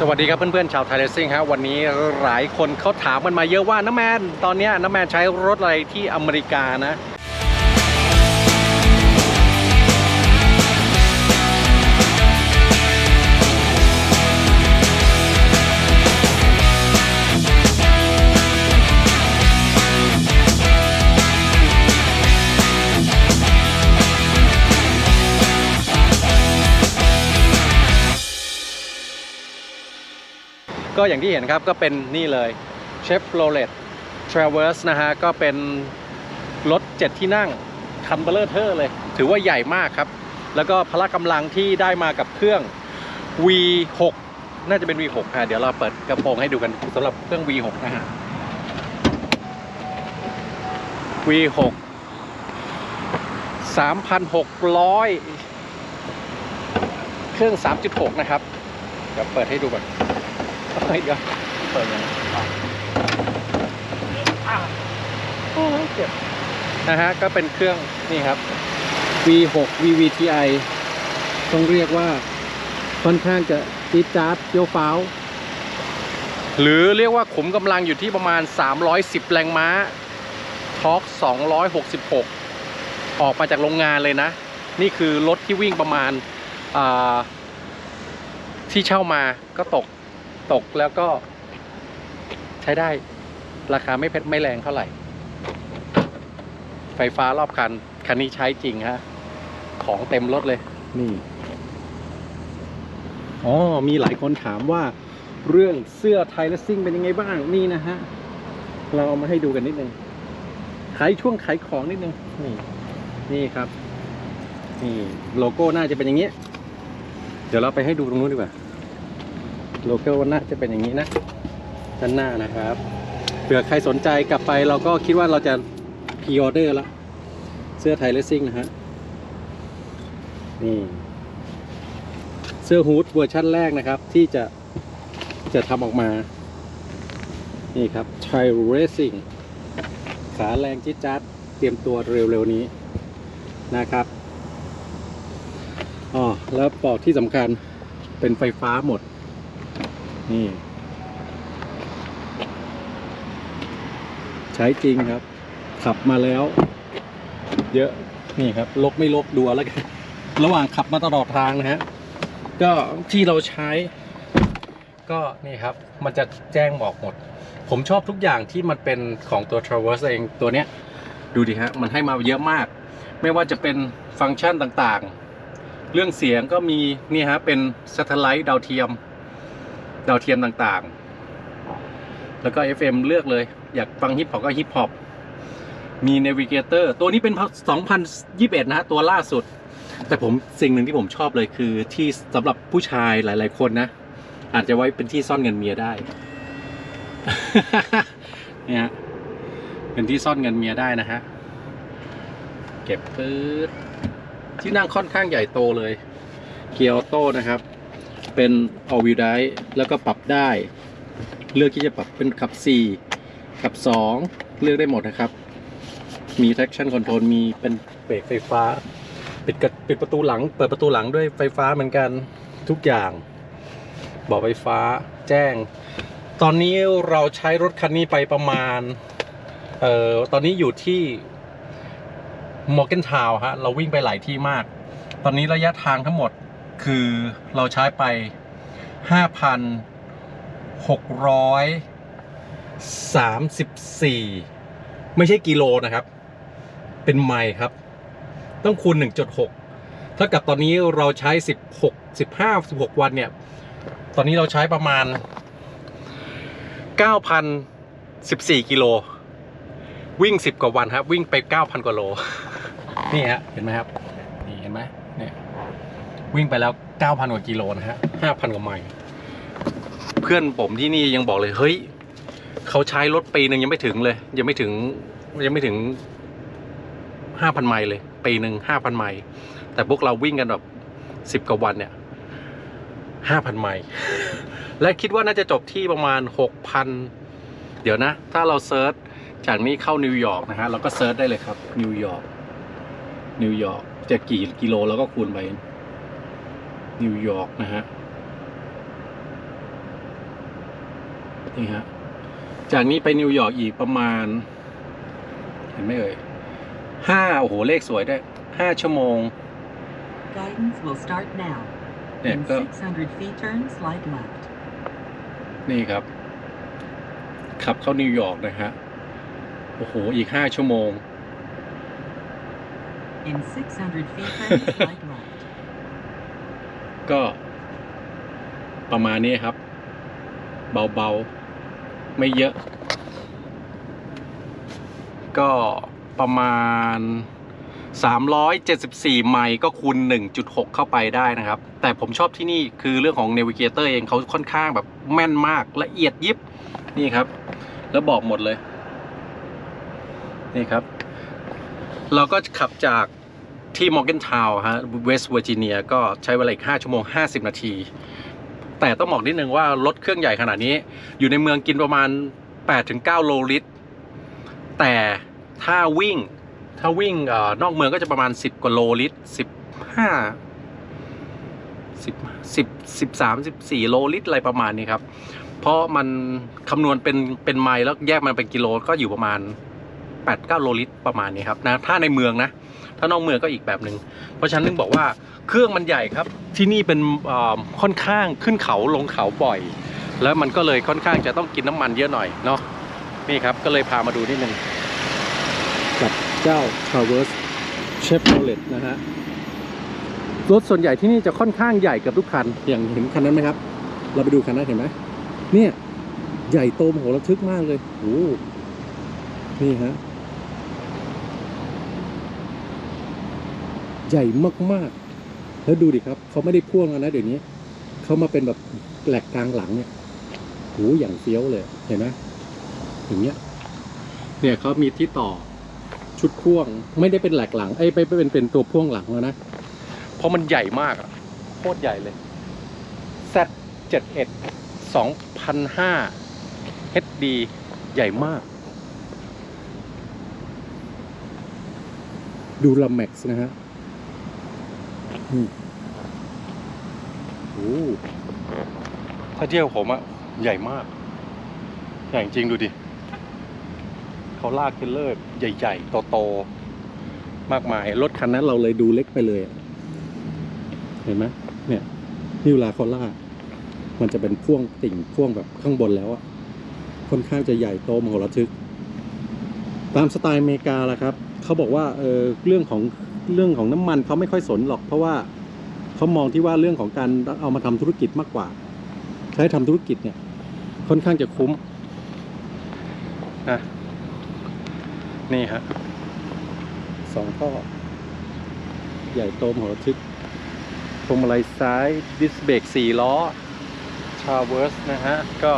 สวัสดีครับเพื่อนๆชาวไทยเลสซิ่งฮะวันนี้หลายคนเขาถามกันมาเยอะว่าน้าแมนตอนนี้น้าแมนใช้รถอะไรที่อเมริกานะ ก็อย่างที่เห็นครับก็เป็นนี่เลย Chevrolet Traverse นะฮะ ก็เป็นรถ 7 ที่นั่งคันเบลเลอร์เทอร์เลย ถือว่าใหญ่มากครับ แล้วก็พละกำลังที่ได้มากับเครื่อง V6 น่าจะเป็น V6 อะเดี๋ยวเราเปิดกระโปรงให้ดูกันสำหรับเครื่อง V6 นะฮะ V6 3,600 เครื่อง 3.6 นะครับ เดี๋ยวเปิดให้ดูก่อน เฮ้ยเดี๋ยวเปิดยังไงอะอ้าวโอ้ยเจ็บนะฮะก็เป็นเครื่องนี่ครับ V6 VVTi ต้องเรียกว่าค่อนข้างจะจี๊ดจ๊าดเฟี้ยวฟ้าวหรือเรียกว่าขุมกำลังอยู่ที่ประมาณ 310 แรงม้าทอร์ก266 ออกมาจากโรงงานเลยนะ นี่คือรถที่วิ่งประมาณอ่าที่เช่ามาก็ตก ตกแล้วก็ใช้ได้ราคาไม่เพชรไม่แรงเท่าไหร่ ไฟฟ้ารอบคัน คันนี้ใช้จริงฮะ ของเต็มรถเลย นี่อ๋อมีหลายคนถามว่า เรื่องเสื้อไทยเลสซิ่งเป็นยังไงบ้างนี่นะฮะ เราเอามาให้ดูกันนิดนึงขายช่วงขายของนิดนึงนี่ นี่ครับ นี่ โลโก้น่าจะเป็นอย่างนี้ เดี๋ยวเราไปให้ดูตรงนู้นดีกว่า โลโก้น่าจะเป็นอย่างนี้นะ ด้านหน้านะครับเผื่อใครสนใจกลับไปเราก็คิดว่าเราจะพ r ออเดอร์แล้วเสื้อไทยเลสซิ่งนะฮะนี่เสื้อฮูดเวอร์ชั่นแรกนะครับ ที่จะจะทำออกมา นี่ครับไทยเรสซิ่งขาแรงจิ๊ดจัดเตรียมตัวเร็วๆนี้นะครับอ๋อแล้วปอกที่สำคัญเป็นไฟฟ้าหมด นี่ ใช้จริงครับ ขับมาแล้ว เยอะนี่ครับลกไม่ลกดูเอาแล้วกันระหว่างขับมาตลอดทางนะฮะก็ที่เราใช้ ก็นี่ครับ มันจะแจ้งบอกหมด ผมชอบทุกอย่างที่มันเป็นของตัว Traverse เองตัวเนี้ย ดูดิฮะ มันให้มาเยอะมาก ไม่ว่าจะเป็นฟังก์ชันต่างๆ เรื่องเสียงก็มี นี่ฮะ เป็น Satellite ดาวเทียม ดาวเทียมต่างๆ แล้วก็ FM เลือกเลย อยากฟังฮิปฮอปก็ฮิปฮอปมี Navigator ตัวนี้เป็น 2021 นะฮะ ตัวล่าสุด แต่ผมสิ่งหนึ่งที่ผมชอบเลยคือที่สำหรับผู้ชายหลาย ๆ คนนะ อาจจะไว้เป็นที่ซ่อนเงินเมียได้ เนี่ย เป็นที่ซ่อนเงินเมียได้นะฮะ เก็บปื๊ดที่นั่งค่อนข้างใหญ่โตเลย เกียร์ออโต้นะครับ เป็น all wheel drive แล้วก็ปรับได้ เลือกที่จะปรับเป็นขับ 4 ขับ 2 เลือกได้หมดนะครับ มี traction control มีเป็นเบรกไฟฟ้า ปิดกระปิดประตูหลัง เปิดประตูหลังด้วยไฟฟ้าเหมือนกันทุกอย่าง บอกไฟฟ้าแจ้ง ตอนนี้เราใช้รถคันนี้ไปประมาณ เอ่อ ตอนนี้อยู่ที่มอร์เกนทาวฮะ เราวิ่งไปหลายที่มาก ตอนนี้ระยะทางทั้งหมด คือเราใช้ไป 5,634 ไม่ใช่กิโลนะครับ เป็นไมล์ครับ ต้องคูณ 1.6ถ้ากับตอนนี้เราใช้ 16 15 16 วันเนี่ย ตอนนี้เราใช้ประมาณ 9,014 กิโล วิ่ง 10 กว่าวันครับ วิ่งไป 9,000 กว่าโล นี่ฮะ เห็นไหมครับ นี่เห็นไหมเนี่ย วิ่งไปแล้ว 9,000 กว่ากิโลนะฮะ 5,000 กว่าไมล์เพื่อนผมที่นี่ยังบอกเลย เฮ้ย เขาใช้รถปีหนึ่งยังไม่ถึงเลย ยังไม่ถึงยังไม่ถึง 5,000 ไมล์เลย ปีหนึ่ง5,000 ไมล์แต่พวกเราวิ่งกันแบบ 10 กว่าวันเนี่ย 5,000 ไมล์และคิดว่าน่าจะจบที่ประมาณ 6,000 เดี๋ยวนะ ถ้าเราเซิร์ชจากนี้เข้านิวยอร์กนะฮะเราก็เซิร์ชได้เลยครับนิวยอร์กนิวยอร์กจะกี่กิโลแล้วก็คูณไป นิวยอร์กนะฮะนี่ฮะจากนี้ไปนิวยอร์กอีกประมาณ เห็นไหมเอ่ยห้าโอ้โหเลขสวยได้วยห้าชั่วโมง Guidance will start now. เนี่ย In ก็600 feet, turn slide left. นี่ครับ ขับเข้านิวยอร์กนะฮะโอ้โหอีกห้าชั่วโมง In 600 feet, turn slide left. ก็ประมาณนี้ครับ เบาๆ ไม่เยอะ ก็ประมาณ 374 ไมล์ก็คูณ 1.6 เข้าไปได้นะครับ แต่ผมชอบที่นี่คือเรื่องของ Navigator เองเขาค่อนข้างแบบแม่นมากละเอียดยิบ นี่ครับ แล้วบอกหมดเลย นี่ครับ เราก็ขับจาก ที่มอร์ g กนทาวฮะเวสต์เวอร์จิเนียก็ใช้เวลาอีก 5 ชั่วโมง 50 นาที แต่ต้องบอกนิดนึงว่ารถเครื่องใหญ่ขนาดนี้ อยู่ในเมืองกินประมาณ 8-9 โลลิตร แต่ถ้าวิ่งถ้าวิ่งอนอกเมืองก็จะประมาณ 10 กว่าโลลิตร 15 10 10 13 14 โลลิตรอะไรประมาณนี้ครับ เพราะมันคำนวณเป็นเป็นไมล์แล้วแยกมันเป็นกิโลก็อยู่ประมาณ 8-9โลลิตรประมาณนี้ครับนะถ้าในเมืองนะ ถ้านอกเมืองก็อีกแบบหนึง่งเพราะฉะนั้นถึงบอกว่าเครื่องมันใหญ่ครับ ที่นี่เป็นเอ่อค่อนข้างขึ้นเขาลงเขาบ่อย แล้วมันก็เลยค่อนข้างจะต้องกินน้ำมันเยอะหน่อยเนาะนี่ครับก็เลยพามาดูนิดนึงกับเจ้า Traverse Chevrolet นะฮะรถส่วนใหญ่ที่นี่จะค่อนข้างใหญ่เกือบทุกคันอย่างเห็นคันนั้นไหมครับ เราไปดูคันนั้นเห็นไหมเนี่ยใหญ่โตมโหระทึกมากเลยโอ้โหนี่ฮะ ใหญ่มากๆ แล้วดูดิครับเขาไม่ได้พ่วงแล้วนะเดี๋ยวนี้เขามาเป็นแบบแหลกกลางหลังเนี่ยโหอย่างเฟี้ยวเลยเห็นไหมอย่างเงี้ย เนี่ยเขามีที่ต่อชุดพ่วงไม่ได้เป็นแหลกหลังเอ้ไปเป็นเป็นตัวพ่วงหลังแล้วนะเพราะมันใหญ่มากอะโคตรใหญ่เลย Z 71 2005 HD ใหญ่มาก ดูลาแม็กซ์นะฮะ โอ้ถ้าเทียบกับผมอะใหญ่มาก ใหญ่จริงดูดิ เขาลากเทรลเลอร์ใหญ่ๆ โตๆ มากมาย รถคันนั้นเราเลยดูเล็กไปเลย เห็นไหมเนี่ยนี่เวลาเขาลากมันจะเป็นพ่วงติ่งพ่วงแบบข้างบนแล้วอะค่อนข้างจะใหญ่โตมโหฬารทึก ตามสไตล์อเมริกาแหละครับ เขาบอกว่าเออเรื่องของ เรื่องของน้ำมันเขาไม่ค่อยสนหรอก เพราะว่าเขามองที่ว่าเรื่องของการเอามาทำธุรกิจมากกว่า ใช้ทำธุรกิจเนี่ย ค่อนข้างจะคุ้มนะนี่ฮะสองท่อใหญ่โตมโหฬารทึกพวงมาลัยซ้ายดิสเบรกสี่ล้อชาเวิร์สนะฮะ ก็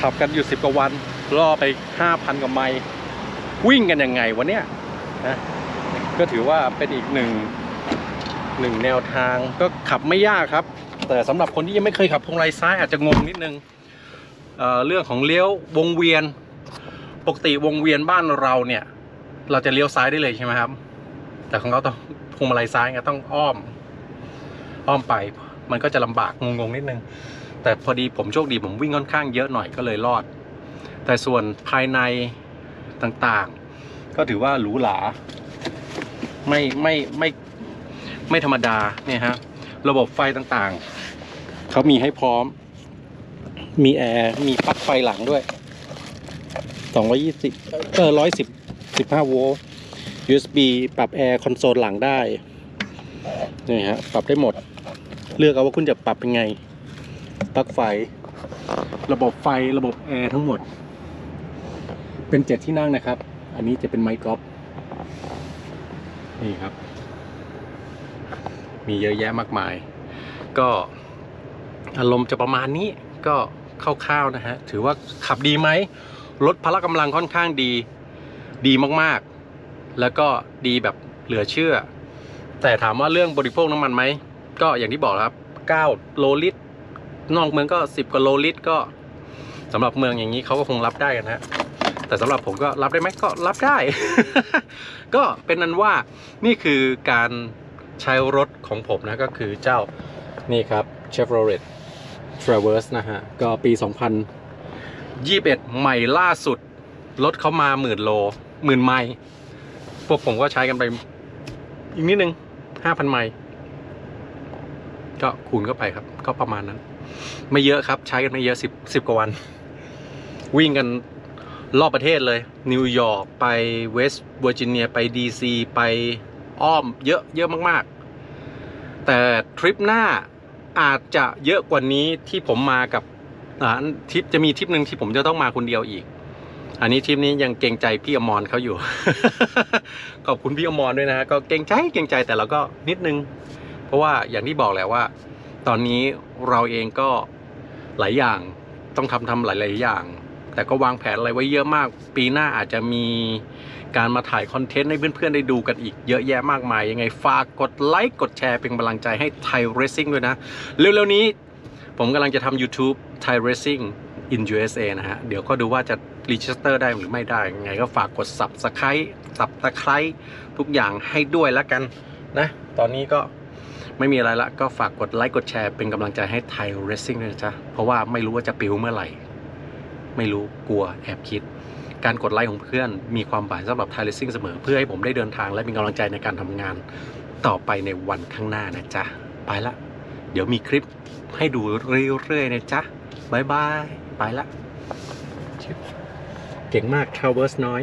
ขับกันอยู่สิบกว่าวันล่อไปห้าพันกว่าไมล์วิ่งกันยังไงวะเนี่ยนะ ก็ถือว่าเป็นอีกหนึ่งหนึ่งแนวทางก็ขับไม่ยากครับ แต่สำหรับคนที่ยังไม่เคยขับพวงมาลัยซ้ายอาจจะงงนิดนึงเอ่อเรื่องของเลี้ยววงเวียน ปกติวงเวียนบ้านเราเนี่ย เราจะเลี้ยวซ้ายได้เลยใช่ไหมครับ แต่ของเขาต้องพวงมาลัยซ้ายไงต้องอ้อม อ้อมไปมันก็จะลำบากงงๆนิดนึง แต่พอดีผมโชคดีผมวิ่งค่อนข้างเยอะหน่อยก็เลยรอด แต่ส่วนภายในต่างๆ ก็ถือว่าหรูหรา ไม่ไม่ไม่ไม่ธรรมดาเนี่ยฮะระบบไฟต่างๆ เขามีให้พร้อม มีแอร์ มีปลั๊กไฟหลังด้วย 220เออ110 15 โวลต์ USB ปรับแอร์คอนโซลหลังได้นี่ฮะปรับได้หมด เลือกเอาว่าคุณจะปรับเป็นไงปลั๊กไฟ ระบบไฟระบบแอร์ทั้งหมด เป็นเจ็ดที่นั่งนะครับ อันนี้จะเป็นไมค์กอล์ฟ นี่ครับ มีเยอะแยะมากมาย ก็อารมณ์จะประมาณนี้ก็คร่าวๆนะฮะ ถือว่าขับดีไหมรถพละกำลังค่อนข้างดี ดีมากๆ แล้วก็ดีแบบเหลือเชื่อ แต่ถามว่าเรื่องบริโภคน้ำมันไหม ก็อย่างที่บอกครับ 9 โลลิตร นอกเมืองก็ 10กว่าโลลิตรก็สำหรับเมืองอย่างนี้เขาก็คงรับได้กันฮะ แต่สำหรับผมก็รับได้ไหมก็รับได้ ก็เป็นนั้นว่านี่คือการใช้รถของผมนะก็คือเจ้านี่ครับ Chevrolet Traverse นะฮะ ก็ปียี่สิบเอ็ดใหม่ล่าสุด รถเขามาหมื่นโลหมื่นไมล์พวกผมก็ใช้กันไปอีกนิดนึงห้าพันไมล์ก็คูณเข้าไปครับ ก็ประมาณนั้น ไม่เยอะครับใช้กันไม่เยอะสิบสิบกว่าวัน วิ่งกัน รอบประเทศเลย นิวยอร์กไปเวสต์เวอร์จิเนียไปดีซีไปอ้อมเยอะเยอะมากๆ แต่ทริปหน้าอาจจะเยอะกว่านี้ที่ผมมากับอ่าทริปจะมีทริปหนึ่งที่ผมจะต้องมาคนเดียวอีก อันนี้ทริปนี้ยังเกรงใจพี่อมรเขาอยู่ ขอบคุณพี่อมรด้วยนะฮะก็เกรงใจเกรงใจแต่เราก็นิดนึง เพราะว่าอย่างที่บอกแหละว่า ตอนนี้เราเองก็หลายอย่างต้องทำทำหลาย ๆ อย่าง แต่ก็วางแผนอะไรไว้เยอะมาก ปีหน้าอาจจะมีการมาถ่ายคอนเทนต์ให้เพื่อนๆได้ดูกันอีกเยอะแยะมากมาย ยังไงฝากกดไลค์กดแชร์เป็นกำลังใจให้ไทย Racing ด้วยนะ เร็วๆนี้ผมกำลังจะทำ YouTube Thai Racing in USA นะฮะ เดี๋ยวก็ดูว่าจะรีจิสเตอร์ได้หรือไม่ได้ ยังไงก็ฝากกด Subscribe Subscribe ทุกอย่างให้ด้วยแล้วกันนะ ตอนนี้ก็ไม่มีอะไรละก็ฝากกดไลค์กดแชร์เป็นกำลังใจให้ไทย Racing ด้วยนะจ๊ะ เพราะว่าไม่รู้ว่าจะปิวเมื่อไหร่ ไม่รู้กลัวแอบคิด การกดไลค์ของเพื่อนมีความหมายสำหรับไทเลสซิ่งเสมอเพื่อให้ผมได้เดินทางและมีกำลังใจในการทำงาน ต่อไปในวันข้างหน้านะจ๊ะ ไปละ เดี๋ยวมีคลิปให้ดูเรื่อยๆนะจ๊ะบายบายไปละเก่งมากทาวเวอร์สน้อย